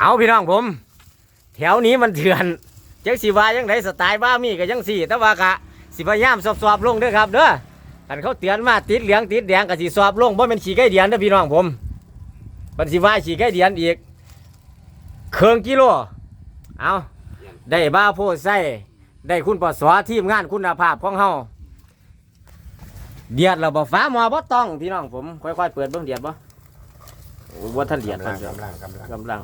เอาพี่น้องผม แถวนี้มันเถื่อนจังสีว่ายังไงสไตล์บ้ามีก็ยังสี่ แต่ว่ากะสิพยายามสอบๆลงเด้อครับเด้อกันเขาเตือนมาติดเหลืองติดแดงก็สิสอบลงเพราะมันขี่ไก่เดียนเด้อพี่น้องผมมันสิว่าขี่ไก่เดียนอีกเครื่องกิโล เอาได้บ้าโพดไส้ได้คุณปสอทีมงานคุณภาพของเฮาเดียดเราบ่ฟ้าหมอบ่ต้องพี่น้องผม ค่อยๆเปิดเบิ่งเดียดบ่ว่าท่านเดียดกำลัท่านงเดียดกำลังกำลัง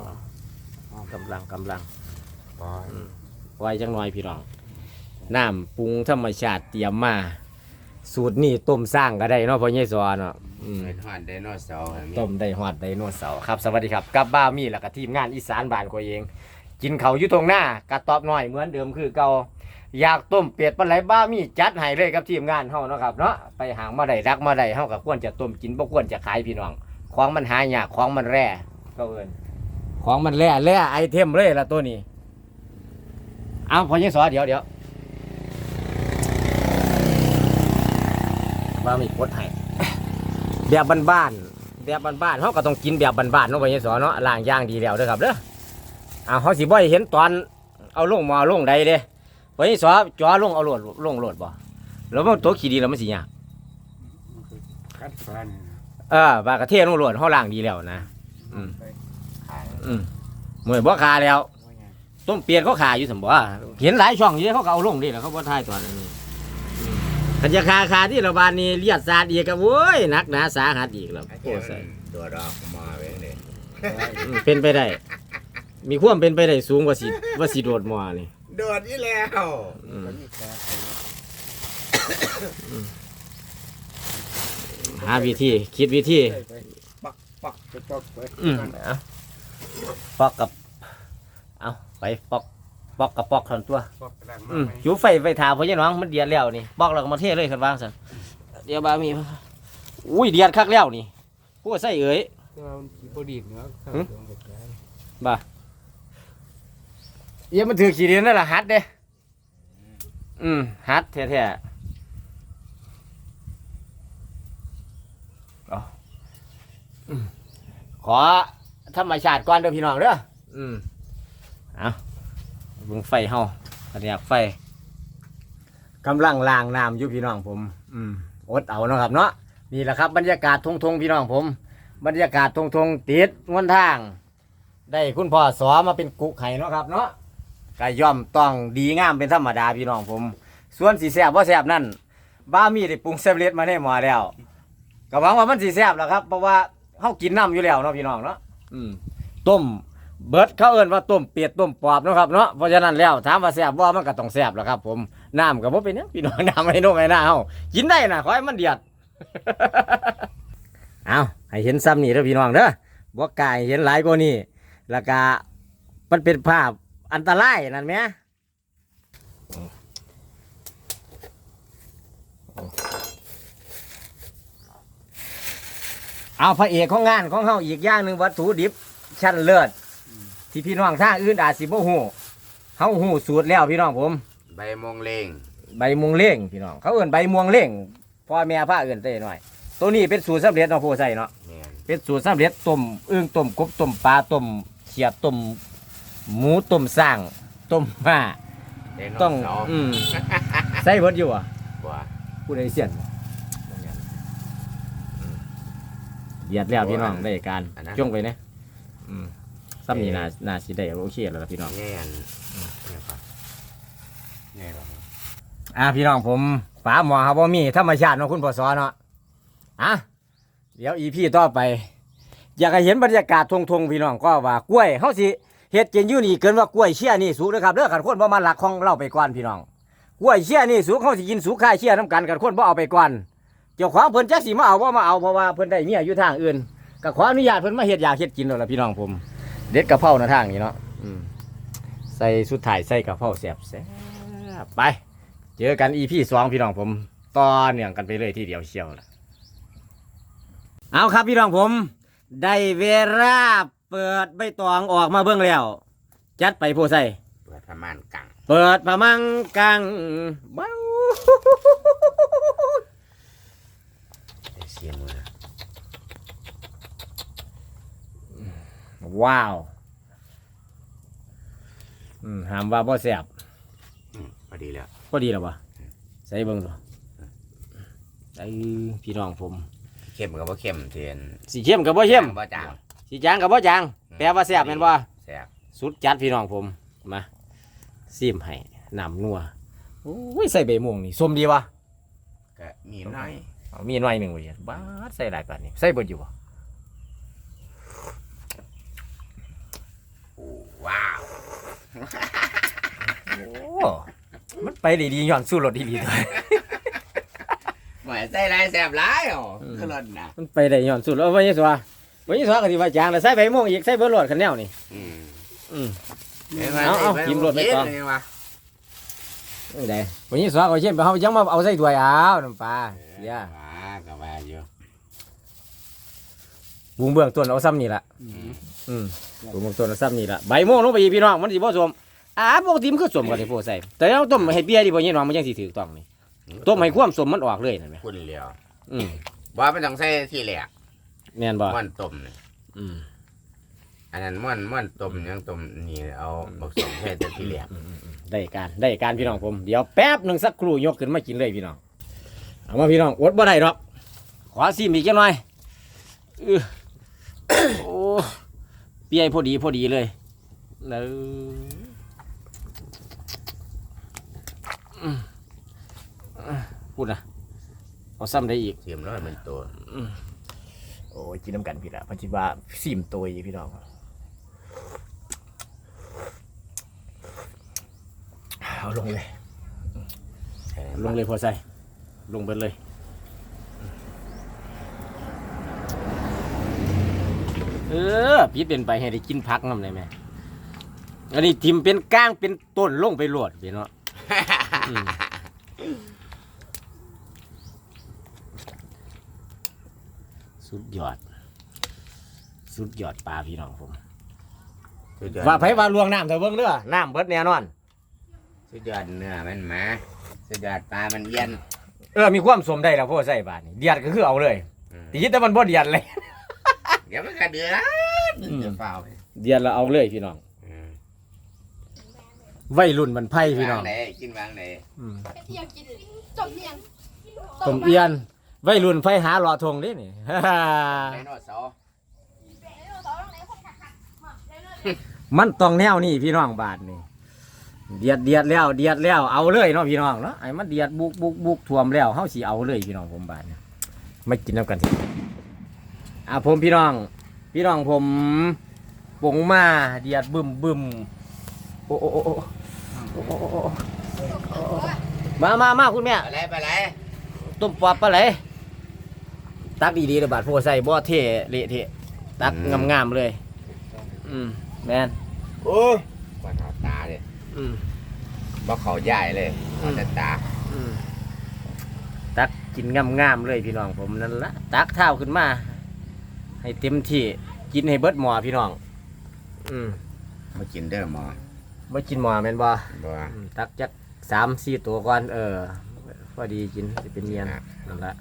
กำลังกำลังกำลังปล่อยไว้จังน้อยพี่น้องน้ำปรุงธรรมชาติเตรียมมา สูตรนี่ต้มสร้างก็ได้เนาะพ่อเยซอเนาะอืมเป็นหอนไดโนเสาร์อะต้มได้ฮอดไดโนเสาร์ครับสวัสดีครับกับบ้ามีแล้วก็ทีมงานอีสานบ้านก็เอง กินเขาวอยู่ตรงหน้ากระตอบน้อยเหมือนเดิมคือเก่าอยากต้มเป็ดปลาไหลบ้ามีจัดให้เลยกับทีมงานเฮาเนาะครับเนาะไปหางมาได้รักมาได้เฮากับควรจะต้มกินบ่ควรจะขายพี่น้องของมันหายากของมันแร่ก็เอิ้น ของมันแร่แร่ไอเทมเลยละตัวนี้ เอาพอยังสอเดี๋ยวเดี๋ยวว่ามีกดให้แบบบ้านๆแบบบ้านๆเขาก็ต้องกินแบบบ้านๆเนาะพอยังสอเนาะล้างย่างดีแล้วเด้อครับเด้อเอาเขาสิบ่ให้เห็นตอนเอาลงหมอลงใดเด้พอยังสอจ่อลงเอาโหลดลงโหลดบ่แล้วมันตัวขี้ดีแล้วมันสิยากกัดฟันเออบากระเทศลงโหลดเขาล้างดีแล้วนะ อืมขาย อืมเมื่อยบ่คาแล้วต้มเปียกเขาขายอยู่สมบ่เห็นหลายช่องอยู่เด้เขาก็เอาลงดิแล้วเขาบ่ทายตอนนี้อืมคันจะคาคาที่ระบาดนี่เลียดสาดอีกก็โว้ยหนักหนาสาหัสอีกแล้วไอ้โอ้เจ้าใส่ ตัวดอกมาเว้ยเลยอืมเป็นไปได้ มีความเป็นไปได้สูงกว่าสิว่าสิโดดหมอนี่โดดนี่แล้วอืมหาวิธีคิดวิธี ปักปักไปปักไปอืมเอา ปอกกับ เอาไปปอกปอกกับปอกทันตัวปักกำลังอืมามไหมจูไฟไฟถาเพราะยัน้องมันเดียดแล้วนี่บอกเราก็มาเทเลยคันวางสันเดี๋ยวบามีอุ้ยเดียดคักแล้วนี่ผู้ใส่เอ๋ยก็มันพอดีเนาะหึบ่าเยี่ยมันถือขี้เดียนนั่นแหละฮัดเด้อืมฮัดแท้ๆเอาอืมขอ ธรรมชาติก่อนเด้อพี่น้องเด้ออืมเอาเบิ่งไฟเฮาอันนี้ไฟกำลังล้างน้ำอยู่พี่น้องผม อืมอดเอาเนาะครับเนาะนี่แหละครับบรรยากาศทงทงๆพี่น้องผม บรรยากาศทงทงๆติดงวนทาง ได้คุณพ่อสอมาเป็นกุกไข่เนาะครับ เนาะก็ย่อมต้องดีงามเป็นธรรมดาพี่น้องผม ส่วนสีแสบว่าแสบนั่นบ้ามีได้ปรุงเซฟเล็ดมาในหม้อแล้วก็หวังว่ามันสีแสบแหล้วครับเพราะว่าเขากินน้ำอยู่แล้วเนาะพี่น้องเนาะ อืมต้มเบิดเขาเอิ้นว่าต้มเป็ดต้มปอบเนาะครับเนาะเพราะฉะนั้นแล้วถามว่าแสบว่ามันก็ต้องแสบแหล้วครับ ผมน้ำก็บ่เป็นหยังพี่น้องน้ำไม่นุ่มไม่น่าเฮากินได้นะขอให้มันเดือด เอาให้เห็นซ้ำนี่เด้อพี่น้องเด้อบ่กล้ายเห็นหลายกว่านี้แล้วก็มันเป็นภาพอันตรายนั่นแหม เอาพระเอกของงานของเฮาอีกอย่างหนึ่งวัตถุดิบชั้นเลิศที่พี่น้องทางอื่นอาจสิบ่ฮู้เฮาฮู้สูตรแล้วพี่น้องผม ใบมงเลงใบม่วงเล่งพี่น้อง เขาเอิ้นใบม่วงเล่งพ่อแม่พาเอิ้นเต้หน่อย ตัวนี้เป็นสูตรสำเร็จเนาะผู้ใส่เนาะ แม่นเป็นสูตรสำเร็จต้มอึ่งต้มกบต้มปลาต้มเขียดต้มหมูต้มสร้างต้มม้าไดโนต้องเสาร์อืม ใส่เบิดอยู่อะกว่าผู้ใดเสียนบ่อืม เหยียดแล้วพี่น้องได้การจ้งไปเนี่ยอืมซ้ำนี่น่าน่าสิได้โอเคแล้วล่ะพี่น้อง แง่นเนี่ยครับแง่หรออ่าพี่น้องผมฝาหมอครับว่ามีธรรมชาติเนาะคุณพ่อสอเนาะอะเดี๋ยวอีพี่ต่อไป อยากให้เห็นบรรยากาศทงทงๆพี่น้องก็ว่ากล้วยเฮาสิเฮ็ดกินอยู่นี่เกินว่ากล้วยเชี่ยนี่สุกนะครับเด้อกันคนบ่มาหลักของเราไปก่อนพี่น้องกล้วยเชี่ยนี่สุกเฮาสิกินสุกค่ายเชี่ยน้ำกันกันคนบ่เอาไปก่อน เจ้าของเพิ่นจักสิมาเอาบ่มาเอาเพราะว่าเพิ่นได้เมียอยู่ทางอื่นก็ขออนุญาตเพิ่นมาเฮ็ดอยากเฮ็ดกินแล้วล่ะพี่น้องผม เด็ดกะเพราหน้าทางนี้เนาะอืมใส่สุดท้ายใส่กะเพราแซ่บแซ่บไป เจอกันอีพีสองพี่น้องผมต่อเนื่องกันไปเลยทีเดียวเชียวนะเอาครับพี่น้องผม ได้เวลาเปิดใบตองออกมาเบื้องแล้ว จัดไปผู้ใส่เปิดประมาณกังเปิดพะมังกังว้าวได้เสียงเลยว้าวอืมห้ามว่าบ่แซ่บอืมพอดีแล้วพอดีแล้วบ่ใส่เบิ่งดูใส่พี่น้องผมเข้มกับว่าเข้มเทียนสีเข้มกับบ่เข้มบ่จางสีจางกับบ่จางแปลว่าแซ่บแม่นบ่แซ่บสุดจัดพี่น้องผมมาซิมให้น้ำนัวโอ้ยใส่ใบม่วงนี่ส้มดีวะก็มีน้อยเอา มีหน่อยหนึ่งเว้ยบ้าดใส่หลายปานนี้ใส่เบิดอยู่บ่โอ้ว้าวโอ้มันไปได้ดีย้อนสู้รถดีๆด้วยหมายใส่หลายแซ่บหลายอ๋ออืมคือรสนะมันไปได้ย้อนสู้รถว่ายี่สัวว่ายี่สัวก็สิว่าจางแล้วใส่ใบม่วงอีกใส่เบิดรถคันแนวนี่อืมอืมห็นไหมเอาเอาห็นไหจิ้มรสไว้ก่อนเย็เลยว่ะนี่ได้ว่ายี่สัวก็เช่นไปเฮายังมาเอาใส่ถ้วยเอาน้ำปลาเสียว้าก็ว่าอยู่บุงเบื้องต้นเอาซ้ำนี่ล่ะอืมอืมบุงเบื้องต้นเอาซ้ำนี่ล่ะใบม่วงลงไปอีกพี่น้องมันสิบ่สมอ่าปกติมันคือสมกันที่พวกใส่แต่เราต้มให้เปียดีบ่ยี่น้องมันยังสิถูกต้องนี่ต้มให้ความสมมันออกเลยนั่นแหมคุณเหลียวอืมว่าไม่ต้องใส่ที่แหลกแม่นบ่ม่วนต้มนี่อืมอันนั้นม่วนม่วนต้มยังต้มนี่เอาบักสองใส่แต่ที่แหลกได้การได้การพี่น้องผมเดี๋ยวแป๊บหนึ่งสักครู่ยกขึ้นมากินเลยพี่น้อง เอามาพี่น้องอดบ่ได้หรอกขอซีมอีกจังหน่อยอื้อโอ้เปียพอดีพอดีเลยแล้วอืมอะพูดนะเอาซ้ำได้อีกเสียมร้อยมันตัวโอ้ยกินน้ำกันพี่ละพันธิบาซีมตัวอีกพี่น้องเอาลงเลยลงเลยพอใส่ ลงไปเลยเออพี่เป็นไปให้ได้กินพักน้ำได้ไหมอันนี้ทิมเป็นก้างเป็นต้นลงไปรวดพี่เนาะอืมสุดยอด สุดยอดปลาพี่น้องผมสุดยอดว่าไผว่าลวงน้ำเถอะเบิ่งเด้อน้ำเบิดแน่นอน สุดยอดเนื้อมันหมา สุดยอดปลามันเย็น เออมีความสมได้แล้วพ่อใส่บาทนี่เดียดก็คือเอาเลยอืมตีแต่มันบ่เดียดเลย เดี๋ยวมันก็เดือดอืมจะเฝ้าไปเดียดแล้วเอาเลยพี่น้องอืมวัยรุ่นมันไพ่พี่น้องวางไหนกินวางไหนอืมเอียงกินจมเอียงต้มเอียนวัยรุ่นไฟหาหลอทงเด้นี่ไดโนเสาร์มันต้องแนวนี่พี่น้องบาทนี่ เดียดเดียดแล้วเดียดแล้วเอาเลยเนาะพี่น้องเนาะไอ้มาเดียดบุกบุกบุกท่วมแล้วเฮาสิเอาเลยพี่น้องผมบาดนี่ไม่กินน้ำกันสิอะผมพี่น้อง พี่น้องผมปงมาเดียดบึมบึมโอ้โอ้โอ้มามามาคุณแม่ไปไรไปไรต้มปอบไปไหนตักดีๆระบาดพวใส่บ่อเทเละเทตักงามๆเลย อืมแมนโอ้ อาตาเลยอืม บ่เขาใหญ่เลยเอาแต่ตาอืม ตักกินงามๆเลยพี่น้องผมนั่นละตักเท้าขึ้นมา ให้เต็มที่กินให้เบิดหมอพี่น้อง อืมมากินเด้อหมอบ่กินหมอแม่นบ่บ่อืมตักจักสามสี่ตัวก่อนเออพอดีกินสิเป็นเนียนครับ นั่นละ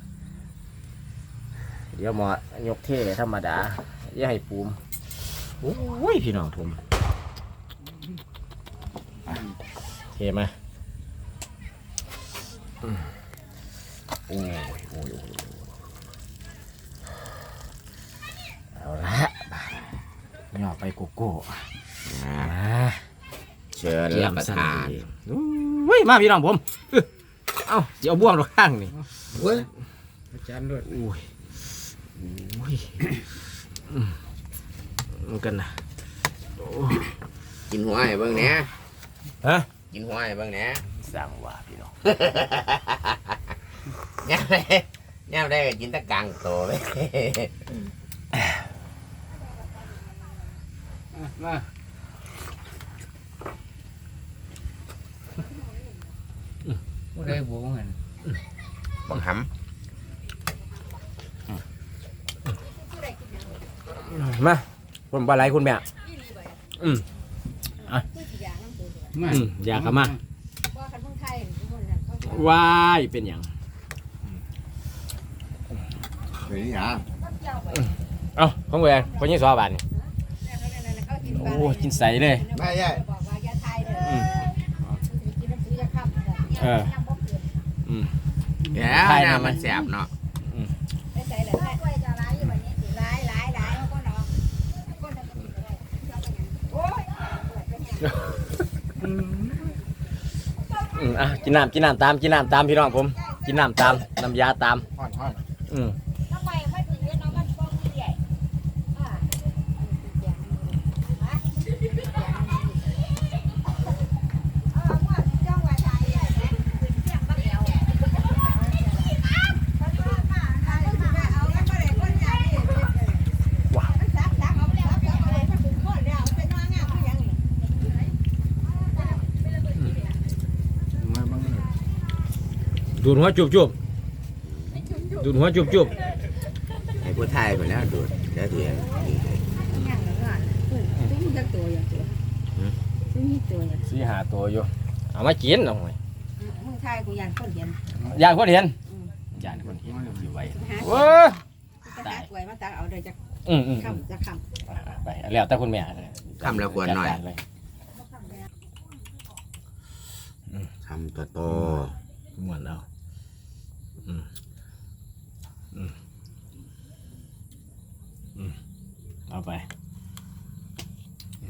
เดี๋ยวหมอยกเท่ธรรมดาอย่าให้ปูมโอ้ยพี่น้องผม เท่ไหมอืมโอ้ยโอ้ยโอ้ยเอาละย่อไปโกโก้อ่าอ่าเชิญเยี่ยรับมประสทานเฮ้ยมาพี่น้องผมอื้อเอ้าเดี๋ยวบ้วงตรงข้างนี่เว้ยอาจารย์ด้วยอุ้ยอุ้ยอืมมันกันนะกินหัวให้เบิ่งแหน่ฮะ กินหัวให้เบิ่งแหน่สั่งว่าพี่น้องย่ามได้ย่ามได้ก็กินแตะกลางโตไปมาผู้ใดบวงหันบังหมาผมปลาไหลคุณแม่อืม มือสียางน้ำตัวด้วย มาอืมอยากกลับมา ว่าคันเมืองไทยทุกคนนั่นเขาจะว้ายเป็นอย่างำเฮ้ยอะเจ้าไปเอ้าของแหวนคนยี่สอบานนี่ แล้วเขาเนี่ยเขากินปลาโอ้กินใสเลย ไม่ใช่บอกว่าอย่าไทยเด้ออืมกินน้ำซื้อยาข้ามเออยังบ่เกินอืมเดี๋ยวใช่น้ำมันแสบเนาะไปใส่แล้วกล้วยจะร้ายอยู่แบบนี้สิร้ายร้ายร้ายเขาก็เนาะก็จะกินได้โอ้ย อืมอะกินน้ำกินน้ำตามกินน้ำตามพี่น้องผม กินน้ำตามน้ำยาตาม ห่อนห่อน อืม ทำไมไม่ถึงเรียนน้องมันป้องที่ใหญ่อ่าฮะเอาว่าจ้องไว้ใจใหญ่ไหมเป็นเสียงบ้างแล้วว้าว มาบ้างเลย ดูดหัวจุบจุบดูดหัวจุบจุบให้ผู้ไทยไปแล้วดูดเดี๋ยวเดี๋ยวสี่หาตัวอยู่เอามากินเอาไว้มึงทายกูยันคนเห็นยานคนเห็นยานคนเห็นอยู่ไว้เว้ยจะหาป่วยมาตักเอาเดี๋ยวจะอืมอืมคำจะคำไปแล้วแต่คุณแม่เลยทำแล้วควรหน่อยจัดการเลยทำตัวโตเหมือนเอาอืมอืมอืม เอาไปเ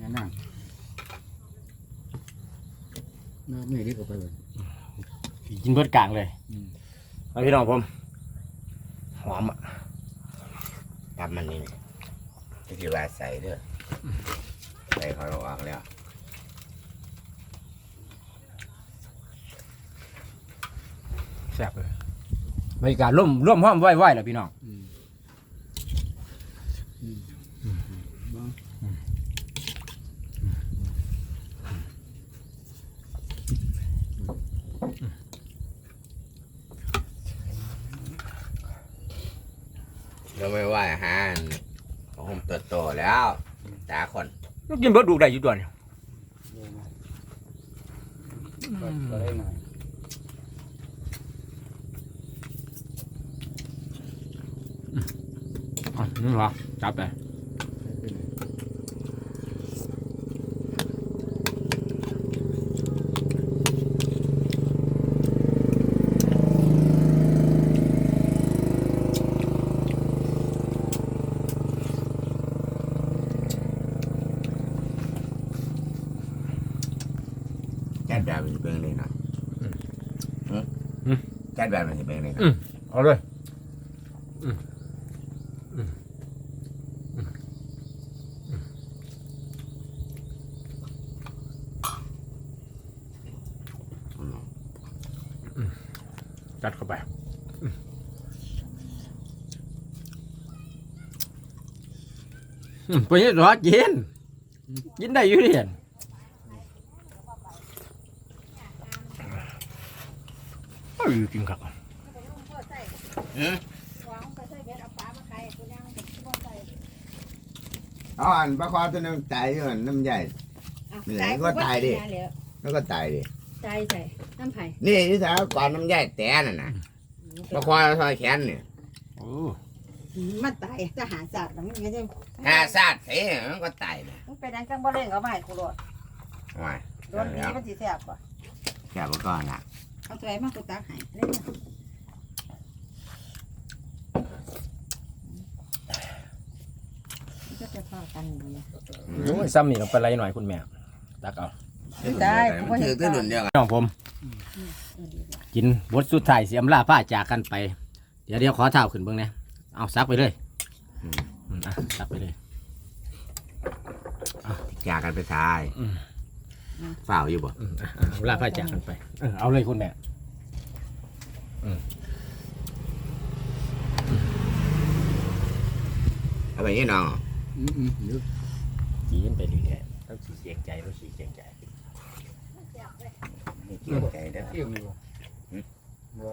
นี่ยนั่งน้ำไม่ได้ก็ไปเลยกินเบิดกลางเลยอืมเอาพี่น้องผม หอมอะทำมันนี่ที่ที่ว่าใส่เด้อใส่เขาออกแล้ว แซ่บเลยบรรยากาศร่วมร่วมห้อมไหว้ไหว้แหละพี่น้องอืมอืมบ้างเราไม่ว่าอาหารผมตัวโตแล้วตาคนกินเบิดดูได้อยู่ตัวเนี่ยเยอะนะก็ก็ได้หน่อย อะนี่เหรอจับไปได้ขึ้นเลยจัดแบบมันจะเป็นเลยนะจัดแบบมันจะเป็นเลยนะเอาเลย จัดเข้าไปไปนี่รอกินกินได้อยู่ดิเห็นเอ้ยกินครับเอืม วางไปใส่เบ็ดเอาปลามาขายกูยังเก็บที่บ่ใส่ อ๋ออันปลาคอตัวนึงตายอยู่อันน้ำใหญ่แล้วก็ตายก็ตายดิตายใส่น้ำไผ่นี่ที่สาวก่อนน้ำใหญ่แต่น่ะนะปลาคอซอยแขนเนี่ยโอ้มันตายทหารศาสตร์มันไม่ใช่หาซาดเสียมันก็ตายเลยมันเป็นอันจังบ่เล่งเอามาให้กูโลดว่าโดนนี้มันสิแซ่บป่ะแค่ปก่อนละเอาตัวไอ้มากูตักให้เล่น ก็จะพอกันดีโอ้ยซ้ำนี่ลงไปไรหน่อยคุณแม่ตักเอามันถือตัวหลุนเดียวกันน้องผม กินบทสุดท้ายเสียมลาผ้าจากกันไป เดี๋ยวเดี๋ยวขอเท้าขึ้นเบื้องนะเอาซักไปเลยอืมอะซักไปเลย จากกันไปทายอืมฝ่าวอยู่บ่อืมอะเอาลาผ้าจากกันไปเออเอาเลยคุณแม่เอาไปนี่น้อง อืมอืมเดี๋ยวกินไปเรื่อยๆต้องสีเสียงใจต้องสีเสียงใจนี่เกี่ยวใจเด้อ เที่ยวมีบ่บ่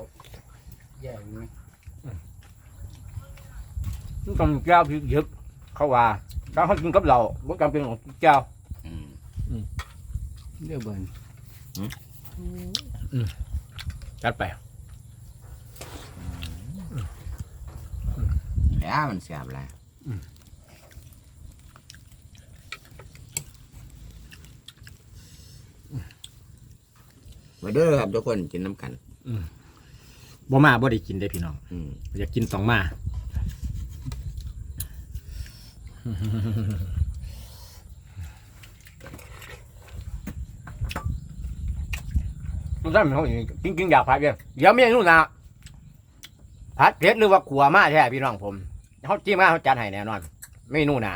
แย่ไหมต้องทำแก้วพริกเยอะเขาว่าถ้าเขากินกับเราไม่จำเป็นของแก้วอืมเดี๋ยวเบิ่นจัดไปแล้วมันเสียบแล้ว มาเด้อครับทุกคนกินน้ำกัน บ่มาบ่ได้กินได้พี่น้อง อืมอยากกินต้องมามันได้มันเขาอย่างนี้จริงๆอยากพัดเดียวเดี๋ยวเมียนู่นนะพัดเพชรหรือว่าขัวมาแท้พี่น้องผมเขาจิ้มมาเขาจัดให้แน่นอน ไม่นู่นนะ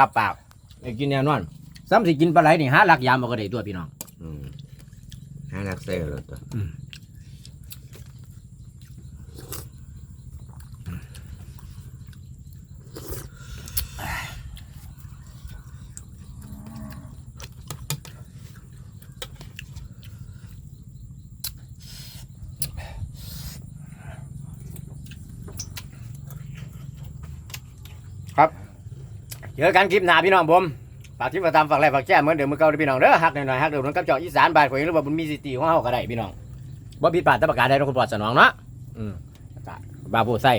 รับปากได้กินแน่นอนซ้ำสิกินปลาไหลนี่หาหลักยามมาก็ได้ตัวพี่น้อง อืม ห้ารักเซ่เลยตัวครับ เจอกันคลิปหน้าพี่น้องผมากคลิปมาตามฝากไลค์ฝากแจ้เหมือนเดิมเมื่อเก่าเด้อพี่น้องเด้อฮักหน่อยๆฮักเดี๋ยวนั้นกับเจาะอีสานบายข่อยหรือว่าบุญมีสิตีของเฮาก็ได้พี่น้องบ่ผิดพลาดแต่ประการใดเราคนปลอดสนองเนาะอืมบาวโพไส้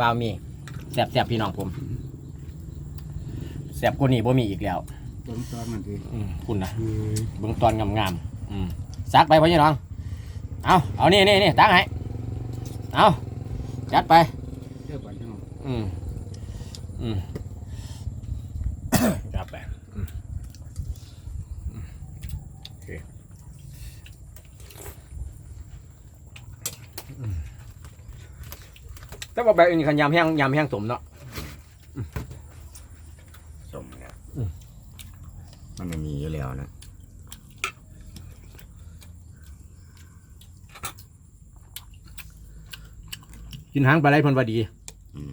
บาวมีแซ่บๆพี่น้องผมแซ่บกว่านี้บ่มีอีกแล้วต้นตอนมันสิอืมคุณนะเฮ้ยเบิ่งตอนงามๆอืมซักไปพ่อพี่น้องเอาเอานี่นี่นี่ตั้งให้เอาจัดไปเจ้าปันเนาะอืมอืม จับไปอืมอืมโอเคอืม แต่ว่าแบบนี้คันยำแห้งยำแห้งสมเนาะ สมเนี่ยอืม มันไม่มีอยู่แล้วนะกินหางปลาไหลเพนวาดี อืม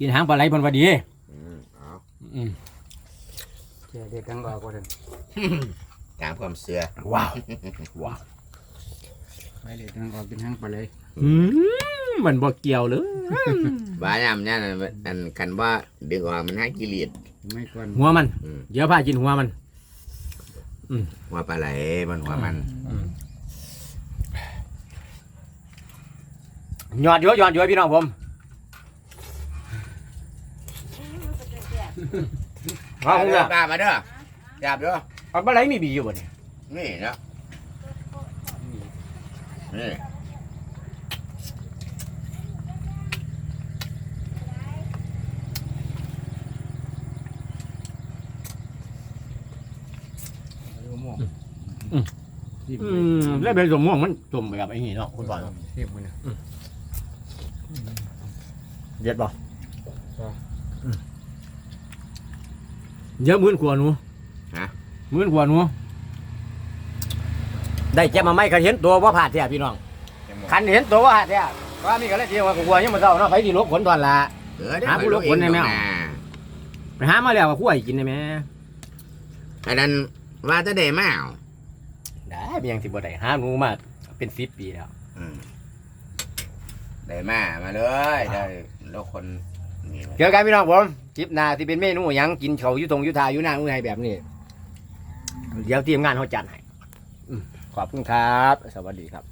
กินหางปลาไหลเพนวาดี อืมเอาอืมแก่เด็กทั้งออกว่าเดินตามความเสือว้าวว้าวไปเด็กทั้งออกกินทั้งไปเลยอืม มันบ่เกี่ยวเลยบ้านยามเนี่ยอันคันว่าดึงออกมันให้กิเลสไม่ก่อนหัวมันอืมเดี๋ยวพากินหัวมันหัวปลาไหลมันหัวมันหยอดเยอะหยอดเยอะพี่น้องผมเอามาผมเด้เนี่อยป้ามาเด้อจับเด้อเอาปลาไหลมีบีอยู่บ่เนี่ยนี่เนาะนี่ เอาหม้อ ที่อืมแล้วเป็นสมม่วงมันสมแบบไอ้นี่เนาะคุณบอลเทียบมันนะเด็ดบ่เยอะหมื่นกว่าหนูฮะหมื่นกว่าหนูได้แก้มาไม่คันเห็นตัวว่าผ่าดแท้พี่น้องคันเห็นตัวว่าผ่าดแท้ว่ามีกันเลยทีว่ากัวยังมาเศร้าเนาะไปที่ลบขนตอนละ เออเดี๋ยวหาผู้รู้คนได้ไหมเอา ไปหามาแล้วก็คั่วให้กินได้ไหมอันนั้นว่าจะได้มาเอา ได้เพียงสิบ่ได้หาหนูมาเป็นสิบปีแล้ว อืมได้มามาเลยได้แล้วคนนี่เจอกันพี่น้องผมคลิปหน้าที่เป็นเมนูหยังกินเขาวอยู่ตรงอยุทาอยู่หน้าอุ้ยไฮแบบนี้ เดี๋ยวทีมงานเขาจัดให้อืมขอบคุณครับ สวัสดีครับ